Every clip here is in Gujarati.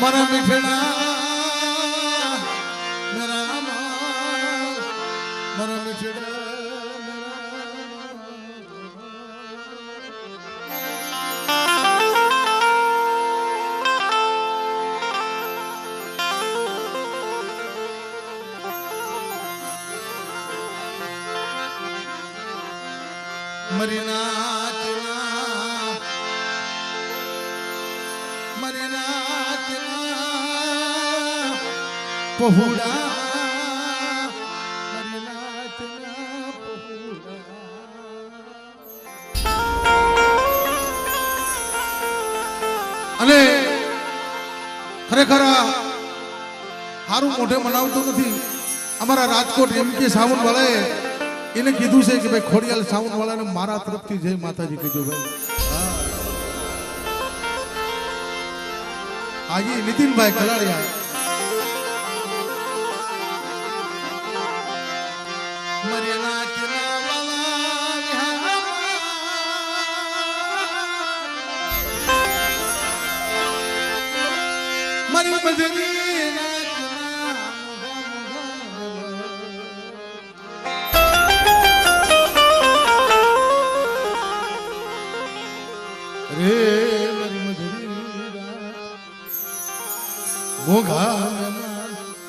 મારા મીઠડા પહુડા અને ખરેખર સારું મોઢે મનાવતું નથી. અમારા રાજકોટ એમ કે સાવન એને કીધું છે કે ભાઈ ખોડિયાલ સાવનવાળાને મારા તરફથી જય માતાજી કીધું ભાઈ. આજે નીતિનભાઈ કલાડિયા. રે મારી મધુરી. મોઘા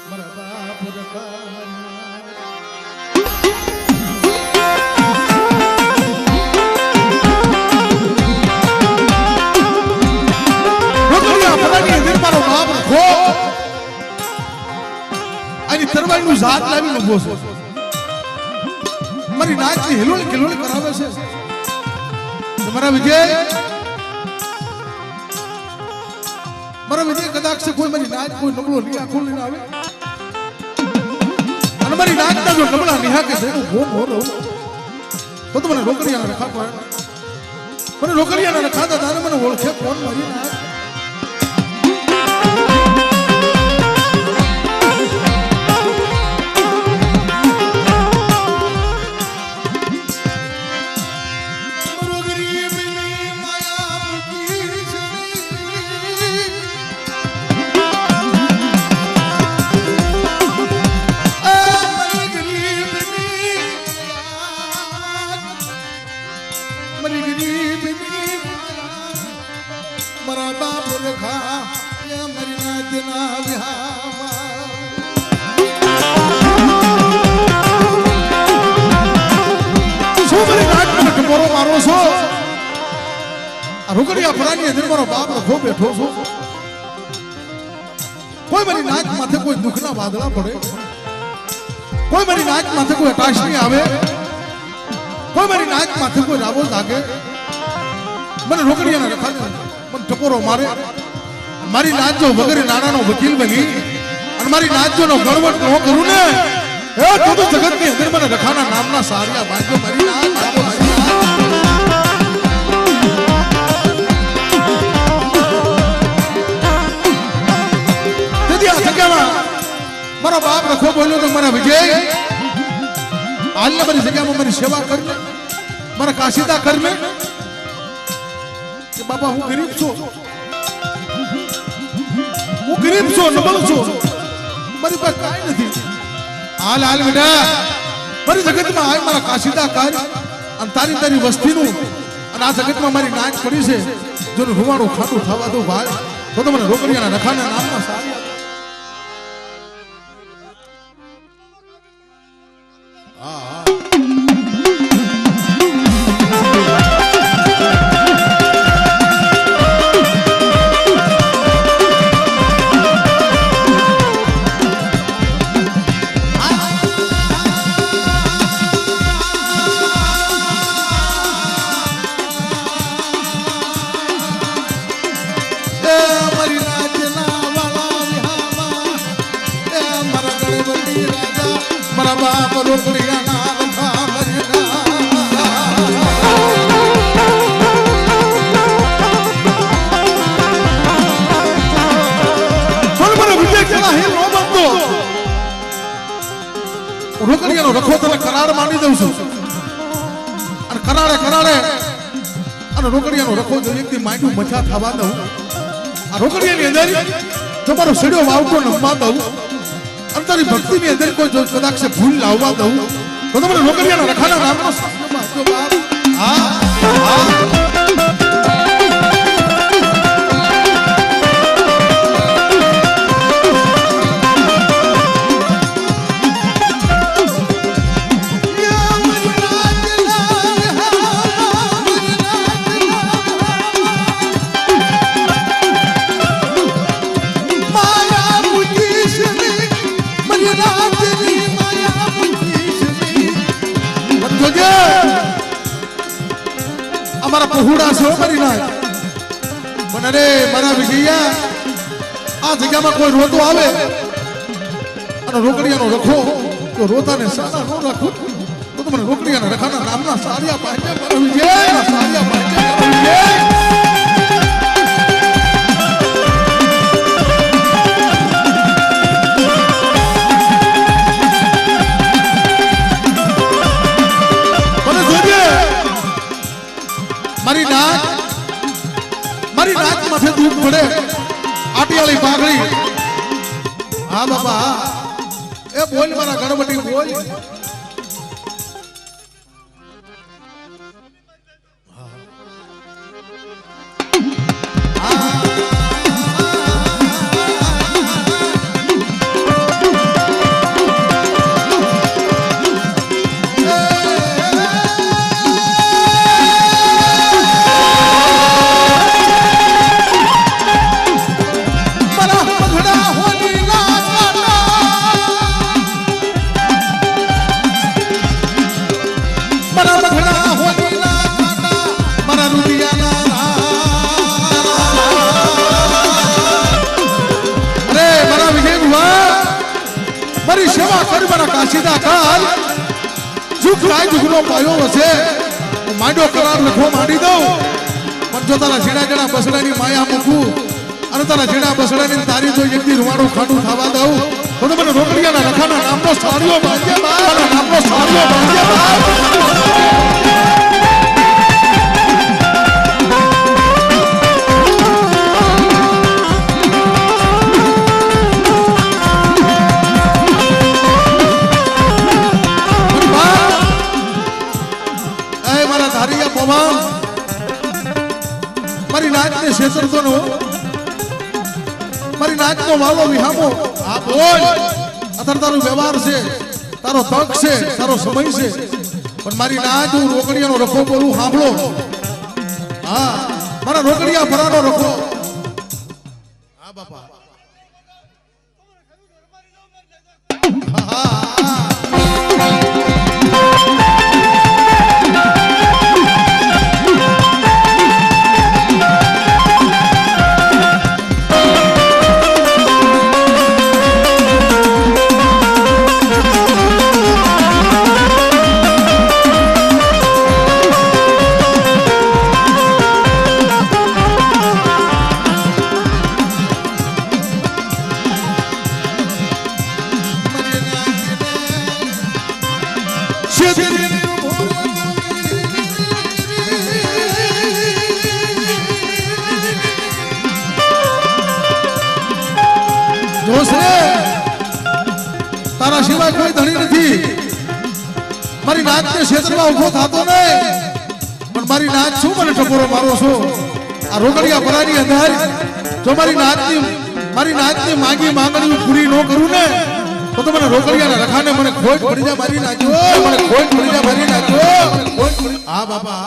મારા બાપ રખો. મારી નાચની હિલોળી કિલોળી કરાવે છે મારા વિજય વિજય કદાચ કોઈ મારી નાચ કોઈ નબળો નહીં આખો લઈને આવે. અને મારી નાચના જો નબળા નિહા કે છે, હું ભો રહું. તો તો મને રોકડિયાના રખા પડે મને રોકડિયાના રખાતા તારે મને ઓળખે કોણ મારી નાચ કોઈ મારી નાચ માથે કોઈ રાવો લાગે? મને રોકડિયાના રખાને મને ટકોરો મારે. મારી નાચો વગર નાણાનો વકીલ બની. અને મારી નાચ નો ગણવટ ન કરું ને? એ તો જગતની અંદર મને રખાના નામના સારિયા બાંધ્યો મારી મારી બાપ રખો બોલ્યો તો મને વિજય. હાલને મારી જગ્યામાં મારી સેવા કરને મારા કાશીદા કરને કે બાપા, હું ગરીબ છું. હું ગરીબ છું, નબળ છું. મારી પાસે કાંઈ નથી. હાલ હાલ બેટા. મારી જગતમાં હાલ મારા કાશીદા કર અને તારી તારી વસ્તીનું. અને આ જગતમાં મારી નાચ પડી છે. જો રૂવાણું ખાટું થવા દો ભાઈ. તો તમને મને રોકડિયાના રખાના નામમાં સારી રોકડિયાનો રખો તને કરાર માની દઉં છું. કરાડે કરાડે અને રોકડિયાનો રખો જો એકથી માંડ્યું મજા થવા દઉં. આ રોકડિયાની અંદર તમારો સડ્યો વાવતો નમવા દઉં. અને તારી ભક્તિની અંદર કોઈ જો કદાચ ભૂલ લાવવા દઉં. તો તમારે રોકડિયાના રખાના નામનો હા? હા? અમારા પહોડા છે કરી નાખ પણ અરે, મારા વિજયા, આ જગ્યામાં કોઈ રોતો આવે? અને રોકડિયાનો રખો, તો રોતાને સારા નો રાખો? તો તમને રોકડિયાના રખાના નામના સારિયા પાછા મારા વિજય, સારિયા પાછા મારી નાક મારી નાક માથે દૂધ પડે આટિયાળી પાઘડી. હા બાબા એ બોલ મારા ગણપતિ બોલ. તારા ઝીણા બસડાની તારી જો એકદી રૂવાડું ખાડું ખાવા દઉં? તો તો મને રોકડિયાના રખાના નામનો સાડીઓ બાંધ્યા બા નામનો સાડીઓ બાંધ્યા બા મારા નાચને છેતરતો નો નાચનો વાલો વિહામો આ બોલ. અત્યારે તારો વ્યવહાર છે. તારો તક છે. તારો સમય છે. પણ મારી નાક હું રોકડિયાનો રખો બોલું સાંભળો હા, મારા રોકડિયા ભરાનો રખો. ટકોરો મારો છો. આ રોકડિયા પરાની અંદર જો મારી નાતની મારી નાતની માંગી માંગણી પૂરી ન કરું ને, તો તો મને રોકડિયાના રખાને મને ખોટ પડી જા મારી નાચો મને ખોટ પડી જા મારી નાચો હા બાપા,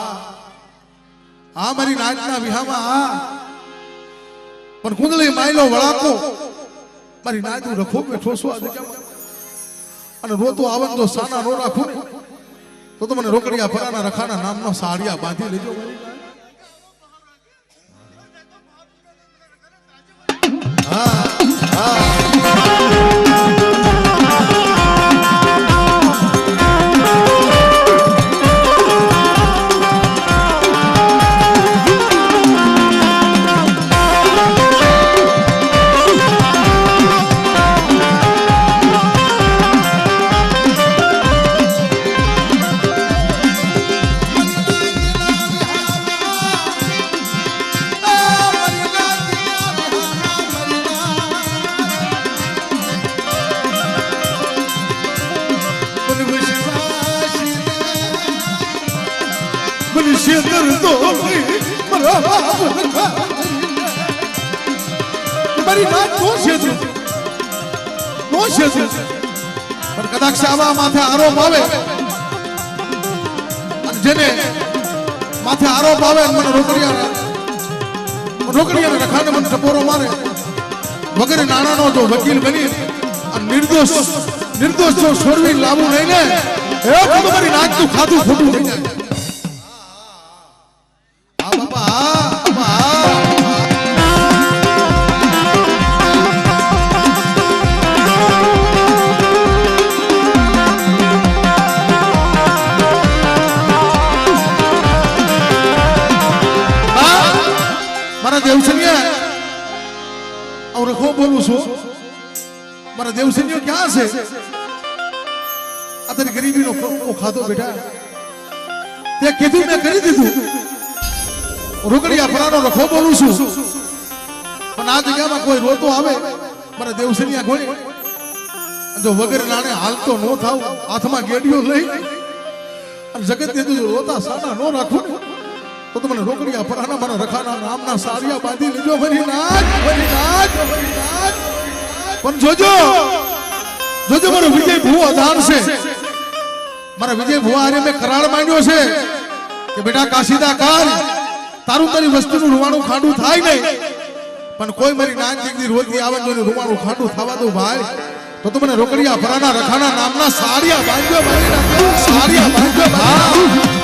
આ મારી નાતના વિહામાં. આ પણ કુંડળી માયલો વળાકો. મારી નાતું રખો બેઠો છો આજે અને રોતો આવન તો સાના નો રાખું. તો તો રોકડિયા ફરાના રખાના નામનો સાડિયા બાંધી લેજો ah, ah. આવા માથે આરોપ આવે. જેને માથે આરોપ આવે મને રોકડિયા રોકડિયા રખાને મને ટપોરો મારે. વગેરે નાણાનો જો વકીલ બની નિર્દોષ નિર્દોષ જો છોડવી લાવું નહીં ને એ તો તમારી નાચતું ખાધું ખોટું થઈ જાય. છે. આ તને ગરીબીનો ખાધો બેટા. તે કીધું, મેં કરી દીધું. રોકડી આપણાનો રખો બોલું છું. પણ આ જગ્યામાં કોઈ રોતો આવે, મારા દેવસેનિયા ગોળી. જો વગર નાણે હાલતો નો થાવ હાથમાં ગેડીઓ લઈ, અને જગત ને જો રોતા સાના નો રાખો તો તમને રોકડિયા પરાના મારા રખાના નામના સારિયા બાંધી લીધો. ફરી નાચ ફરી નાચ ફરી નાચ પણ જોજો જોજો મારો વિજય ભૂવો અધાન છે. મારા વિજય ભુવા આને મેં કરાર માંડ્યો છે કે બેટા કાશીદા કાલ, તારું તારી વસ્તુનું રૂવાણું ખાડું થાય નહીં. પણ કોઈ મારી નાનજીની રોજી આવે તો રૂવાનું ખાંડું થવા દો ભાઈ, તો તું મને રોકડિયા ભરાના રખાના નામના સારિયા બાંધ્યો ભાઈ સારિયા બાંધ્યો બાંધ્યો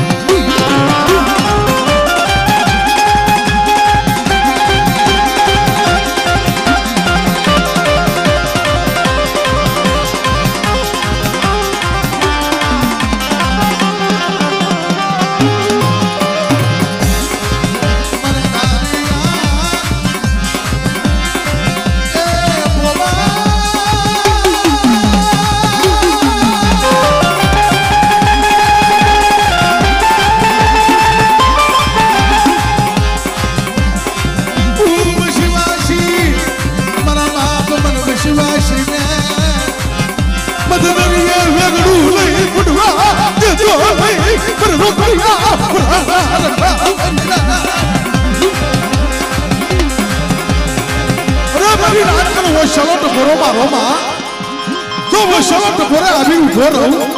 ઊભો રહું.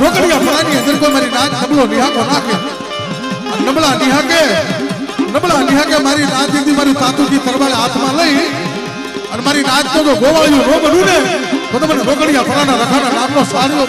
રોકડિયા ફળાની અંદર કોઈ મારી નાચ નબળો નિહાકો નાખે. નબળા નિહાકે નબળા નિહાકે મારી નાચ દીધી મારી તાતુજી તરવાળે હાથમાં લઈ અને મારી નાચ તો ગોવાળ્યું ગોવાળિયું બન્યું ને, તો તમને રોકડિયા ફળાના રખાના નામનો સારો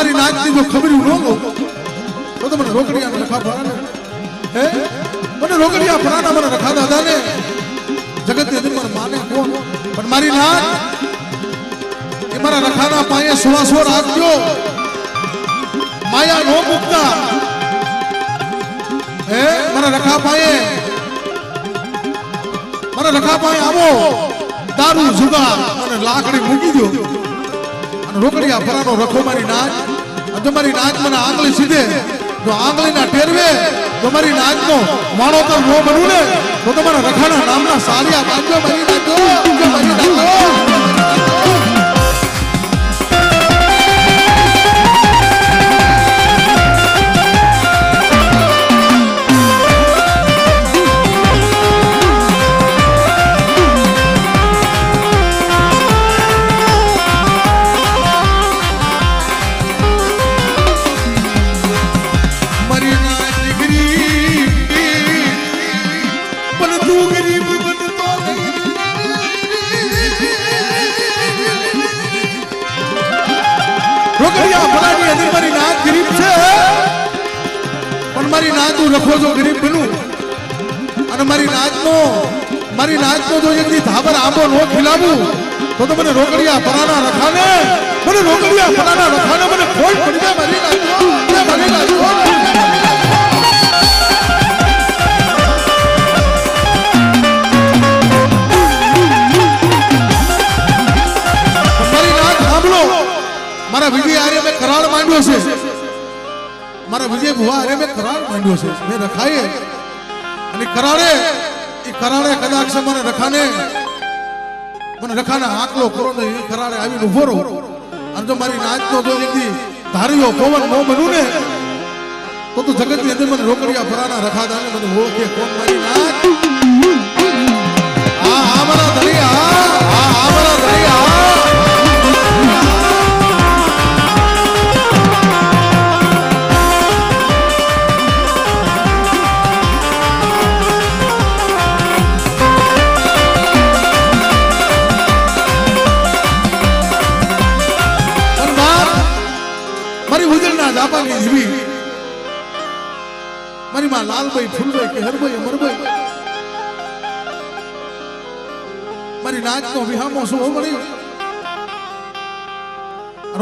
અને મારી નાચની જો ખબર ન લો તો તમને મને રોકડિયા રખા ફળાને હે? મને રોકડિયા ભરાના મને રખા દાદા ને. જગતની અંદર મને કોણ? પણ મારી નાચ એ મારા રખાના પાયે સુવાસો રાખજો માયા નો મુકતા. હે? મારા રખા પાયે, મારા રખા પાયે આવો. દારૂ, જુગાર અને લાકડી મૂકી દો. રોકડિયા પરાનો રખો મારી નાચ તમારી નાચ મને આંગળી સીધે. જો આંગળીના ટેરવે તમારી નાચનો માણો તો નો બનવું ને, તો તમારા રખાના નામના સારિયા બાંધો મારી નાખો. મારી નાખો. મારી લાજ તો જો દી ધાબર આંબો નો ખીલાવું, તો તો મને રોકડિયા પરાના રખાને. મને રોકડિયા પરાના રખાને. મને કોઈ પડી જાય મારી લાજ મારી નાચનો મારી મેં કરાર માંડ્યો છે. મારા વિજય ભુવા આર્ય મેં કરાર માંડ્યો છે. મેં રખાય. અને કરાળે એ કરાળે કદાચ મને રખાને. મને રખાને આકલો કરો ને કરાળે આવીને ઊભો રહો. અને જો મારી નાચનો જો એકદી ધાર્યો પવન નો બનું ને, તો તું જગતની અંદર મને રોકડિયા ભરાના રખાતા મને ઓળખે કોણ મારી નાચ આ આ મારા ધરિયા આ આ મારા મારી ઉજળના દાબાની જીવી મારી માં લાલભાઈ, ફૂલભાઈ કે હરભાઈ, અમરભાઈ. મારી નાચનો વિહામો શું મળી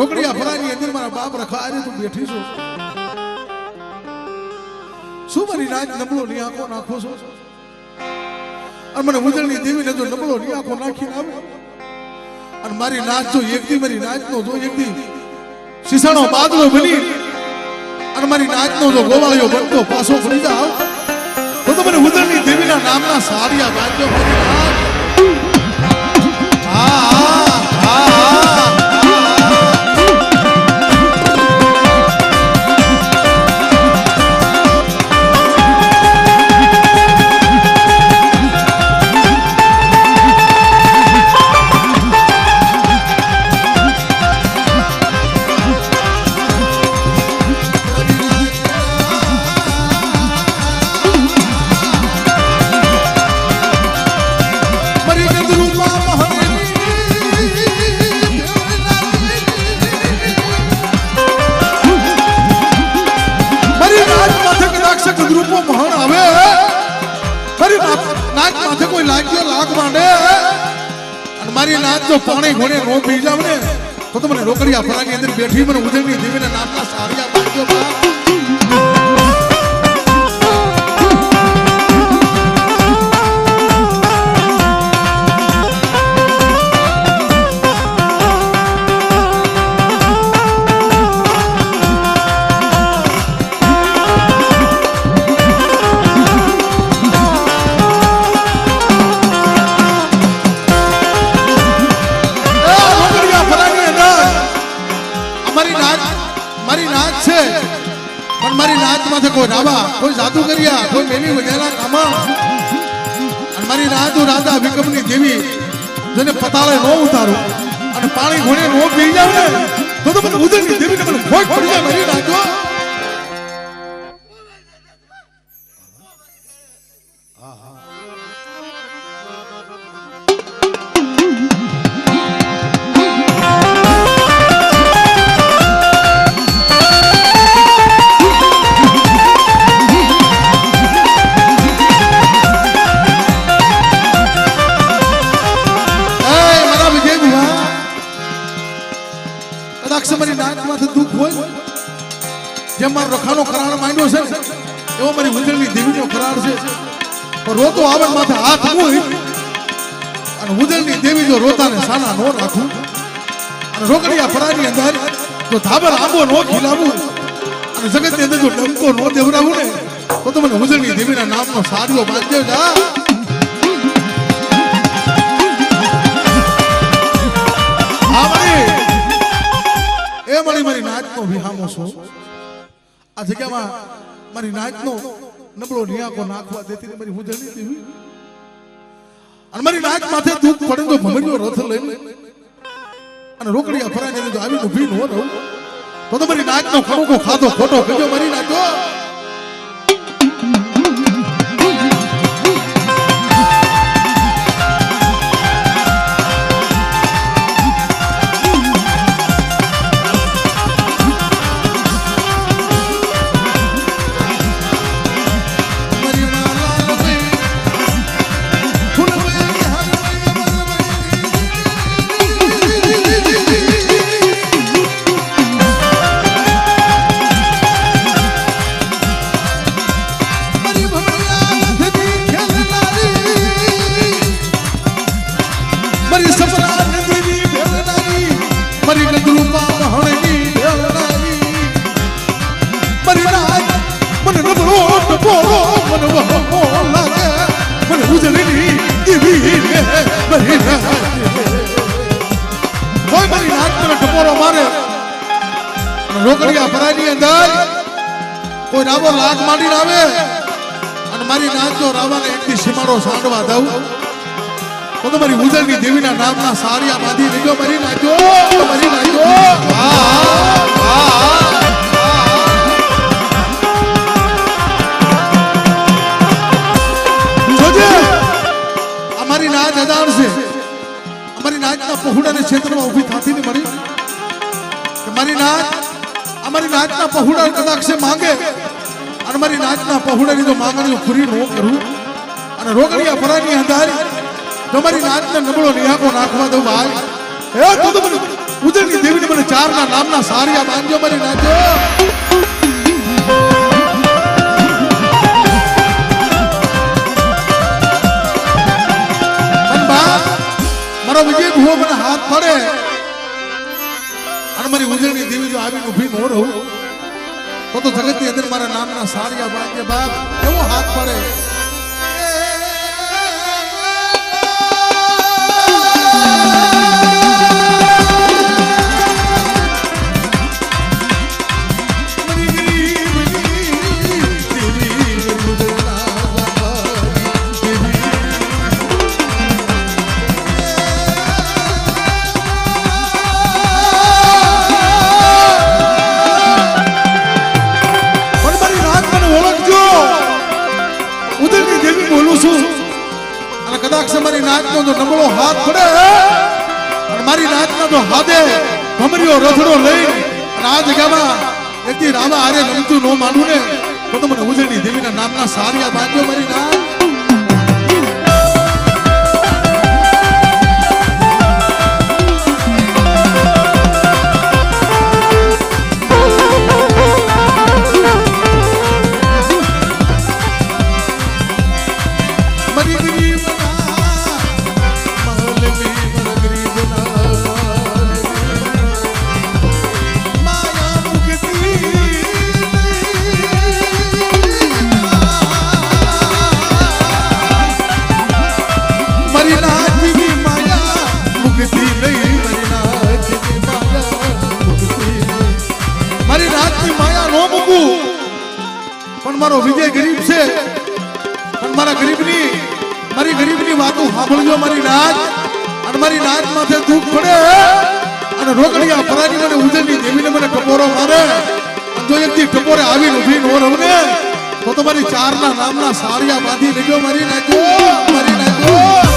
રોકડિયા ફરાની અંદર મારા બાપ રખા અરે તું બેઠી છો. શું મારી નાચ નબળો ની આંખો નાખો છો? અને મને ઉજળની દેવીને જો નબળો ની આંખો નાખીને આવે? અને મારી નાચ જો એકથી મારી નાચનો જો એકથી શીશાનો બાદલો બની અને મારી નાચનો જો ગોવાળિયો બનતો પાછો પડી જાવ તો તમને મને ઉદરની દેવીના નામના સારિયા બાંધ્યો મારી હા હા હા. ફરાની અંદર બેઠી મને ઉજળની દેવીના નામના કર્યા વધેલા કામા મારી રાજુ રાજા વિકમની દેવી જેને પતાળે નો ઉતારો અને પાણી ઘોડે નો પી જાવ ને, તો તો મને ઉદરની દેવીને મને ખોટ પડી જાય મારી નાચો એવો મારી ઉજળની દેવીનો કરાર છે રોતો આવન માથે હાથ હોય અને ઉજળની દેવી જો રોતાને સાના નો રાખું. અને રોકડિયા ફરાની અંદર જો ધાબર આંબો નો ખીલાવું અને જગતની અંદર જો ડંકો નો દેવરાવું ને, તો તમને મને ઉજળની દેવીના નામનો સારીઓ બાંધ્યો જા. એ મારી મારી નાચનો વિહામો છો. આ જગ્યામાં મારી નાચનો નબળો નિયાકો નાખવા દેતી મારી ઉજળની દેવી અને મારી નાચ માથે દુઃખ પડે તો ભમરીઓ રથ લઈને અને રોકડીયા ફરાઈને જો આવીને ઊભી ન રહું તો તો મારી નાચનો ખરોખો ખાધો ખોટો કજો મારી નાચો અંદર કોઈ રાવો લાગ માંડીને આવે અને મારી નાચનો રાવાને એકથી સીમાડો સાંડવા દઉં. તો તમારી ઉદરની દેવીના નામના સારિયા બાંધી લેજો મારી નાચો મરી વાહ, વાહ. અમારી નાચ હજાર છે. અમારી નાચના પહોળાને ક્ષેત્રમાં ઊભી થતી ને મળી મારી નાચ અમારી નાચના પહોળા કદાચ માંગે. અને મારી નાચના પહોળાની તો માંગણીઓ પૂરી ન કરું, અને રોગડિયા પરાની અંધારી તમારી મારી નાચના નબળો નિહાકો નાખવા દઉં ભાઈ. એ તો તો મને ઉદળની દેવીને મને ચારના નામના સારિયા બાંધજો મારી નાચો મારો વિજય ભુવો મને હાથ પડે. અને મારી ઉજળની દેવી જો આવીને ઊભી મોર રહું. તો તો જગતની અંદર મારા નામના સારિયા બાંધે બાપ એવો હાથ પડે? પણ જો નબળો હાથ પડે અને મારી નાચના જો હાથે ભમરીઓ, રથડો લઈ અને આ જગ્યામાં એકથી રામા આરે ગમતું ન માનું ને, તો તમને ઉજળી દેવીના નામના સારિયા બાંધ્યો મારી નાચ નાચ માથે દુઃખ પડે અને રોકડિયા પરાગી મને ઉજળની દેવીને મને ટપોરો મારે. જો એકથી ટપોરે આવીને ઊભી નો રમને, તો તમારી ચારના નામના સારિયા બાંધી લેજો મારી નાચો મારી નાચો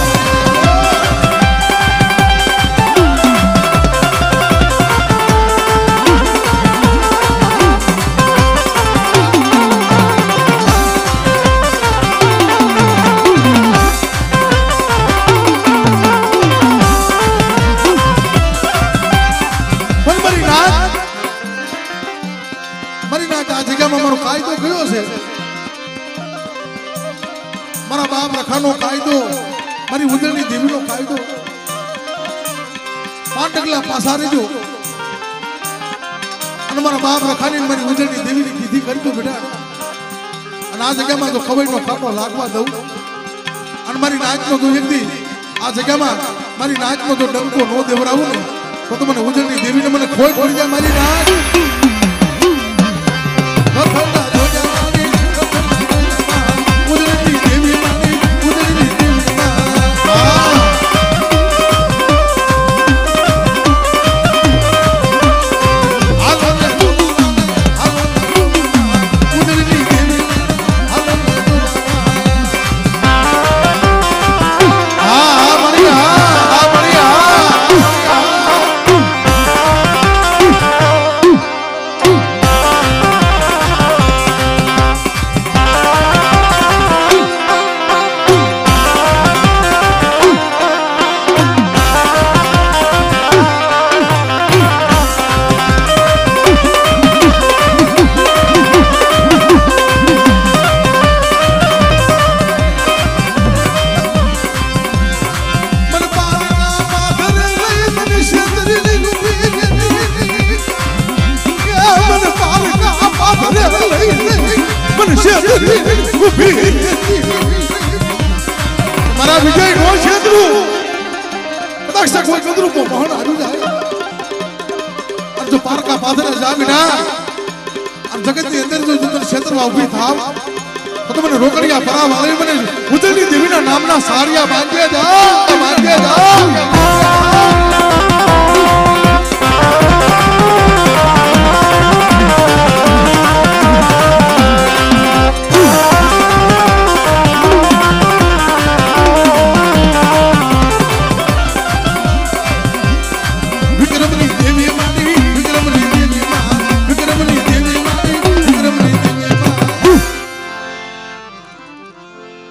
બાપ રખાની મારી ઉજળની દેવીની કીધી કરજો બેટા. અને આ જગ્યામાં જો ખવઈનો કાપો લાગવા દઉં, અને મારી નાચનો જો વ્યક્તિ આ જગ્યામાં મારી નાચનો જો ડંકો નો દેવરાવું ને, તો તો મને ઉજળની દેવીને મને ખોઈ પડી જાય મારી નાચ મારા વિજય નો છેતરું કદાચ કોઈ કદરું તો મહાન આવી જાય પારકા પાથરે જામીના અને જગતની અંદર જો તને ક્ષેત્રમાં ઊભી થાવ તો તમને મને રોકડિયા પરાવ આવે મને ઉતરની દેવીના નામના સારિયા બાંધ્યા જા બાંધ્યા જાઓ